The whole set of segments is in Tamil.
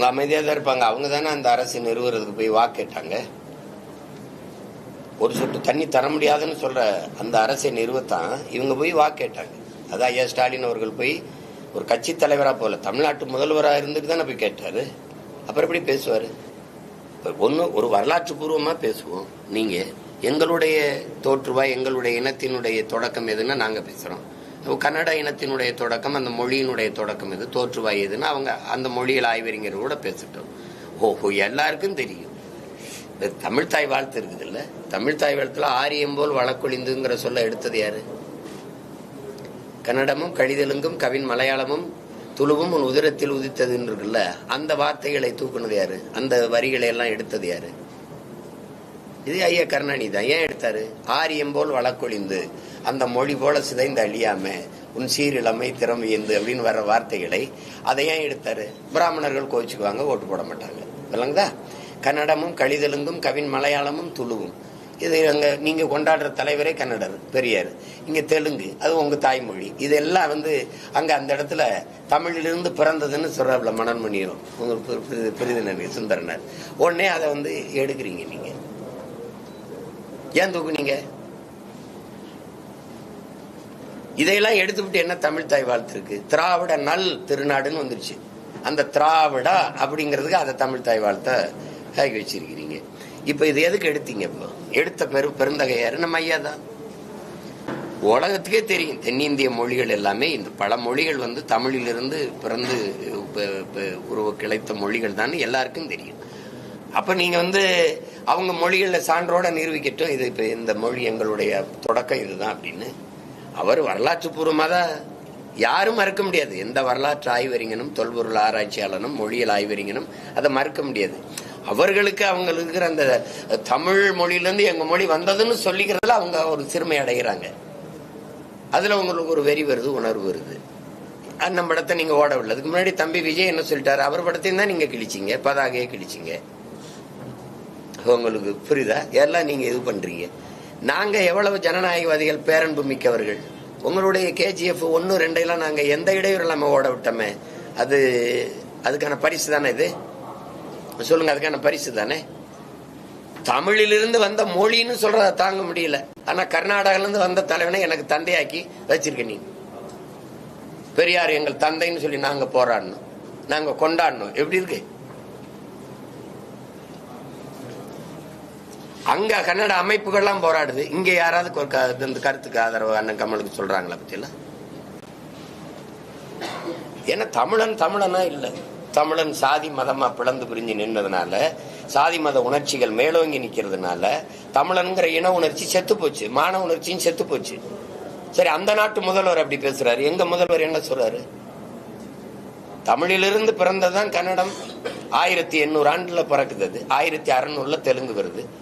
அவங்க அமைதியாக தான் இருப்பாங்க. அவங்க தானே அந்த அரசு நிறுவுறதுக்கு போய் வாக்கு கேட்டாங்க. ஒரு சொட்டு தண்ணி தர முடியாதுன்னு சொல்ற அந்த அரசை நிறுவத்தான். இவங்க போய் வாக்கு கேட்டாங்க. அதான் ஐயா ஸ்டாலின் அவர்கள் போய் ஒரு கட்சி தலைவரா போல தமிழ்நாட்டு முதல்வராக இருந்துட்டு தானே போய் கேட்டாரு. அப்புறம் எப்படி பேசுவாரு? ஒன்று ஒரு வரலாற்று பூர்வமா பேசுவோம். நீங்க எங்களுடைய தோற்றுவா எங்களுடைய இனத்தினுடைய தொடக்கம் எதுன்னா நாங்க பேசுறோம். கன்னட இனத்தினுடைய தொடக்கம் அந்த மொழியினுடைய தொடக்கம் இது. தோற்றுவாய் எதுன்னு அவங்க அந்த மொழியில் ஆய்வறிஞர் கூட பேசிட்டோம். ஓஹோ எல்லாருக்கும் தெரியும். தமிழ் தாய் வாழ்த்து இருக்குது இல்ல தமிழ் தாய் வாழ்த்துல ஆரியம் போல் வழக்கொழிந்துங்கிற சொல்ல எடுத்தது யாரு? கன்னடமும் கழிதலுங்கும் கவின் மலையாளமும் துளுவும் உன் உதிரத்தில் உதித்ததுன்னு இருக்குல்ல? அந்த வார்த்தைகளை தூக்குனது யாரு? அந்த வரிகளை எல்லாம் எடுத்தது யாரு? இது ஐயா கருணாநிதி தான். ஏன் எடுத்தாரு? ஆரியம் போல் வழக்கொழிந்து. அந்த மொழி போல சிதைந்து அழியாம உன் சீரிழமை திறமையந்து அப்படின்னு வர்ற வார்த்தைகளை அதை ஏன் எடுத்தாரு? பிராமணர்கள் கோச்சுக்குவாங்க ஓட்டு போட மாட்டாங்க. இல்லைங்களா கன்னடமும் கழிதெலுங்கும் கவின் மலையாளமும் துளுவும். இது அங்கே நீங்கள் கொண்டாடுற தலைவரே கன்னடர் பெரியார். இங்கே தெலுங்கு அது உங்கள் தாய்மொழி. இதெல்லாம் வந்து அங்கே அந்த இடத்துல தமிழிலிருந்து பிறந்ததுன்னு சொல்கிறாப்புல மனன்மணியும் உங்க பெரு- பெரு- சுந்தரனர். உடனே அதை வந்து எடுக்கிறீங்க நீங்கள் ஏன் தூக்குனீங்க? இதையெல்லாம் எடுத்துவிட்டு என்ன தமிழ் தாய் வாழ்த்து இருக்கு திராவிட நல் திருநாடுன்னு வந்துருச்சு. அந்த திராவிடா அப்படிங்கிறதுக்கு அதை தமிழ் தாய் வாழ்த்த ஆகி வச்சிருக்கிறீங்க. இப்ப இது எதுக்கு எடுத்தீங்க இப்போ? எடுத்த பெரு பெருந்தகையாரு நம்ம ஐயா தான். உலகத்துக்கே தெரியும். தென்னிந்திய மொழிகள் எல்லாமே இந்த பல மொழிகள் வந்து தமிழிலிருந்து பிறந்து உருவ கிளைத்த மொழிகள் தான் எல்லாருக்கும் தெரியும். அப்ப நீங்க வந்து அவங்க மொழிகளில் சான்றோட நிரூபிக்கட்டும். இது இப்ப இந்த மொழி எங்களுடைய தொடக்கம் இதுதான் அப்படின்னு அவர் வரலாற்று பூர்வமாக தான் யாரும் மறுக்க முடியாது. எந்த வரலாற்று ஆய்வறிஞனும் தொல்பொருள் ஆராய்ச்சியாளனும் மொழியியல் ஆய்வறிஞனும் அதை மறுக்க முடியாது. அவர்களுக்கு அவங்களுக்கு இருக்கிற அந்த தமிழ் மொழியிலேருந்து எங்கள் மொழி வந்ததுன்னு சொல்லிக்கிறதுல அவங்க ஒரு சிறுமை அடைகிறாங்க. அதில் அவங்களுக்கு ஒரு வெறி வருது உணர்வு வருது. நம்ம படத்தை நீங்கள் ஓட விடல. அதுக்கு முன்னாடி தம்பி விஜய் என்ன சொல்லிட்டாரு? அவர் படத்தையும் தான் நீங்கள் கிழிச்சீங்க பதாகையே கிழிச்சீங்க. உங்களுக்கு புரியுதா? எல்லாம் நீங்கள் இது பண்ணுறீங்க நாங்க எவ்வளவு ஜனநாயகவாதிகள் பேரன்பு மிக்கவர்கள்? உங்களுடைய கேஜிஎஃப் ஒன்னு ரெண்டையெல்லாம் நாங்க எந்த இடையூறு இல்லாம ஓட விட்டோமே? அது அதுக்கான பரிசு தானே இது? சொல்லுங்க அதுக்கான பரிசு தானே? தமிழிலிருந்து வந்த மொழின்னு சொல்றத தாங்க முடியல. ஆனா கர்நாடகிலிருந்து வந்த தலைவனை எனக்கு தந்தையாக்கி வச்சிருக்க நீ. பெரியார் எங்கள் தந்தைன்னு சொல்லி நாங்க போராடணும். நாங்க கொண்டாடணும். எப்படி இருக்கு? அங்க கன்னட அமைப்புகள்லாம் போராடுது. இங்க யாராவது ஒரு க- இந்த கருத்துக்கு ஆதரவு அண்ணன் கமலுக்கு சொல்றாங்களா பத்தியெல்லாம் ஏன்னா தமிழன் தமிழனா இல்ல. தமிழன் சாதி மதமா பிளந்து பிரிஞ்சு நின்றதுனால சாதி மத உணர்ச்சிகள் மேலோங்கி நிக்கிறதுனால தமிழன்கிற இன உணர்ச்சி செத்து போச்சு. மான உணர்ச்சியும் செத்து போச்சு. சரி அந்த நாட்டு முதல்வர் அப்படி பேசுறாரு. எங்க முதல்வர் என்ன சொல்றாரு? தமிழிலிருந்து பிறந்ததுதான் கன்னடம். ஆயிரத்தி எண்ணூறு ஆண்டுல பிறக்குது அது. ஆயிரத்தி அறுநூறுல தெலுங்கு வருது.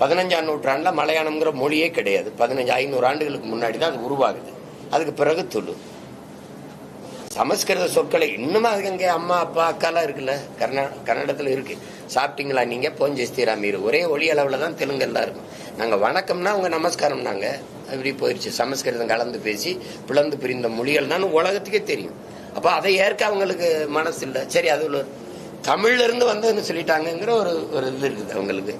பதினஞ்சாம் நூற்றாண்டுல மலையாளம்ங்கிற மொழியே கிடையாது. பதினஞ்சு ஐநூறு ஆண்டுகளுக்கு முன்னாடி தான் அது உருவாகுது. அதுக்கு பிறகு துளு. சமஸ்கிருத சொற்களை இன்னும் அதுக்கு அங்கே அம்மா அப்பா அக்காலாம் இருக்குல்ல? கர்நா கன்னடத்தில் இருக்கு. சாப்பிட்டீங்களா நீங்க? போஞ்சஸ்திரா மீறு ஒரே ஒளி அளவில் தான் தெலுங்கெல்லாம் இருக்கும். நாங்கள் வணக்கம்னா அவங்க நமஸ்காரம் நாங்க. இப்படி போயிடுச்சு சமஸ்கிருதம் கலந்து பேசி பிளந்து பிரிந்த மொழிகள் தான் உலகத்துக்கே தெரியும். அப்போ அதை ஏற்க அவங்களுக்கு மனசு இல்லை சரி அது தமிழ்ல இருந்து வந்ததுன்னு சொல்லிட்டாங்கங்கிற ஒரு ஒரு இது இருக்குது அவங்களுக்கு.